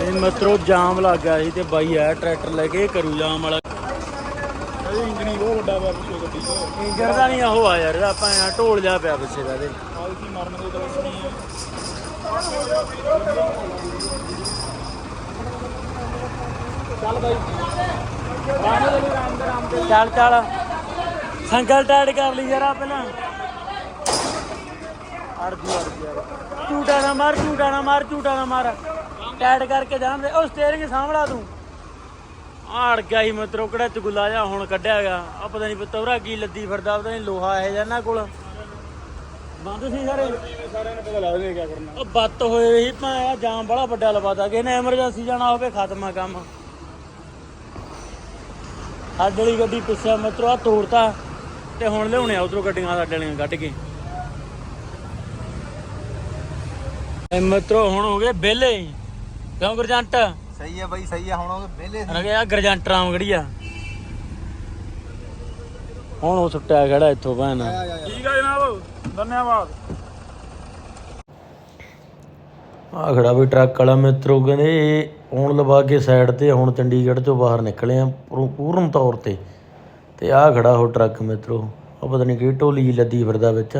ਇਹ ਮਤਰੋ ਜਾਮ ਲੱਗ ਗਿਆ ਸੀ ਤੇ ਬਾਈ ਆ ਟਰੈਕਟਰ ਲੈ ਕੇ ਕਰੂ ਜਾਮ ਵਾਲਾ। ਇਹ ਇੰਜਣੀ ਬਹੁਤ ਵੱਡਾ ਵਾ ਪਿੱਛੇ ਗੱਡੀ ਦਾ। ਇੰਜਰ ਦਾ ਨਹੀਂ ਉਹ ਆ ਯਾਰ ਇਹਦਾ ਆਪਾਂ ਆ ਢੋਲ ਜਾ ਪਿਆ ਪਿੱਛੇ ਦਾ ਇਹਦੇ। ਆਲਸੀ ਮਰਨ ਦੇ ਦਰਸ ਨਹੀਂ ਹੈ ਚੱਲ ਬਾਈ। ਚੱਲ ਚੱਲ। ਸੰਗਲ ਟਾਈਟ ਕਰ ਲਈ ਯਾਰ ਪਹਿਲਾਂ ਅੜ ਜੂ ਅੜ ਜੂ ਯਾਰ ਝੂਟਾ ਨਾ ਮਾਰ ਝੂਟਾ ਨਾ ਮਾਰ ਝੂਟਾ ਨਾ ਮਾਰ। ਟਾਈਟ ਕਰਕੇ ਜਾਣ ਉਹ ਸਟੀਅਰਿੰਗ ਸਾਂਭਲਾ ਤੂੰ। ਆੜ ਗਿਆ ਹੀ ਮਤਰੋ ਕਿਹੜਾ ਚਗੁੱਲਾ ਜਾ ਹੁਣ ਕੱਢਿਆ ਗਿਆ। ਆ ਪਤਾ ਨਹੀਂ ਪਤਵਰਾ ਕੀ ਲੱਦੀ ਫਿਰਦਾ, ਪਤਾ ਨਹੀਂ ਲੋਹਾ ਇਹ ਜਾਂ ਨਾ ਕੋਲ। ਬੰਦ ਸੀ ਸਾਰੇ। ਸਾਰਿਆਂ ਨੂੰ ਪਤਾ ਲੱਗ ਗਿਆ ਕੀ ਕਰਨਾ ਉਹ ਬੱਤ ਹੋਏ ਸੀ ਭਾਇਆ ਜਾਮ ਬੜਾ ਵੱਡਾ ਲਵਾਤਾ ਕਿ ਨੇ ਐਮਰਜੈਂਸੀ ਜਾਣਾ ਹੋਵੇ, ਖਤਮ ਕੰਮ। ਸਾਡੇ ਵਾਲੀ ਗੱਡੀ ਪਿੱਛੇ ਮਤਰੋ ਆ ਤੋੜਤਾ। ਤੇ ਹੁਣ ਲਿਆਉਣੇ ਆ ਉਧਰੋਂ ਗੱਡੀਆਂ ਸਾਡੇ ਵਾਲੀਆਂ ਕੱਢ ਕੇ। ਇਹ ਮਤਰੋ, ਹੁਣ ਹੋ ਗਏ ਵਿਹਲੇ। ਕਿਉਂ ਗਰਜੰਟ? ਸਹੀ ਹੈ ਬਾਈ ਸਹੀ ਹੈ ਹੁਣ ਉਹ ਵਿਹਲੇ ਰਗੇ ਆ ਗਰਜੰਟ ਰਾਮ ਗੜੀਆ ਹੁਣ ਉਹ ਸੁੱਟਿਆ ਖੜਾ ਇੱਥੋਂ ਭੈਣ। ਠੀਕ ਆ ਜਨਾਬ ਧੰਨਵਾਦ। ਆ ਖੜਾ ਵੀ ਟਰੱਕ ਵਾਲਾ ਮਿੱਤਰੋ ਕਹਿੰਦੇ ਹੁਣ ਲਵਾ ਕੇ ਸਾਈਡ ਤੇ ਹੁਣ ਚੰਡੀਗੜ੍ਹ ਤੋਂ ਬਾਹਰ ਨਿਕਲੇ ਆ ਪੂਰ- ਪੂਰਨ ਤੌਰ ਤੇ। ਤੇ ਆ ਖੜਾ ਉਹ ਟਰੱਕ ਮਿੱਤਰੋ ਆ ਪਤਾ ਨਹੀਂ ਕੀ ਢੋਲੀ ਲੱਦੀ ਫਿਰਦਾ ਵਿੱਚ।